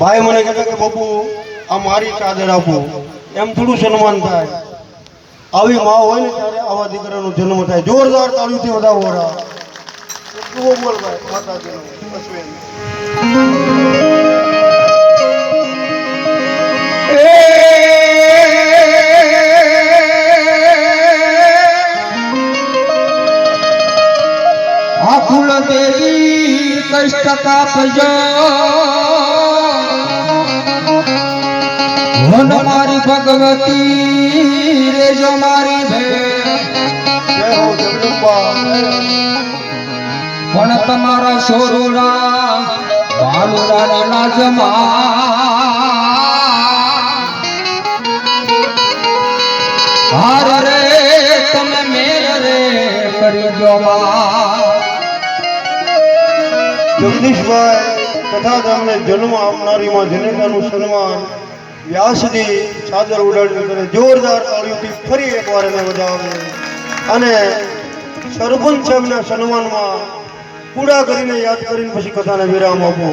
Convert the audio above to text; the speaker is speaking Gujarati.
ભાઈ મને કહેતો કે બાપુ, આ મારી ચાદર આપો. એમ થોડું સન્માન થાય. આવી માં હોય ને ત્યારે આવા દીકરાનો જન્મ થાય. જોરદાર તાળીથી બધા વરા એટલું બોલ ભાઈ માતાજીનો અશ્વિન કષ્ટ વન મારી ભગવતી મારી હો જગદંબા જય. પણ તમારા સોરુરા બાલુરા ના જમા હાર રે, તમે મેર રે કરી જમા જગદીશભાઈ તથા તમને જન્મ આપનારીમાં જનતાનું સન્માન. વ્યાસજી ચાદર ઉડાડી કરે જોરદાર તાળીઓથી ફરી એકવાર એને વધાવે અને સરપંચ સાહેબના સન્માનમાં પૂરા કરીને યાદ કરીને પછી કથાને વિરામ આપો.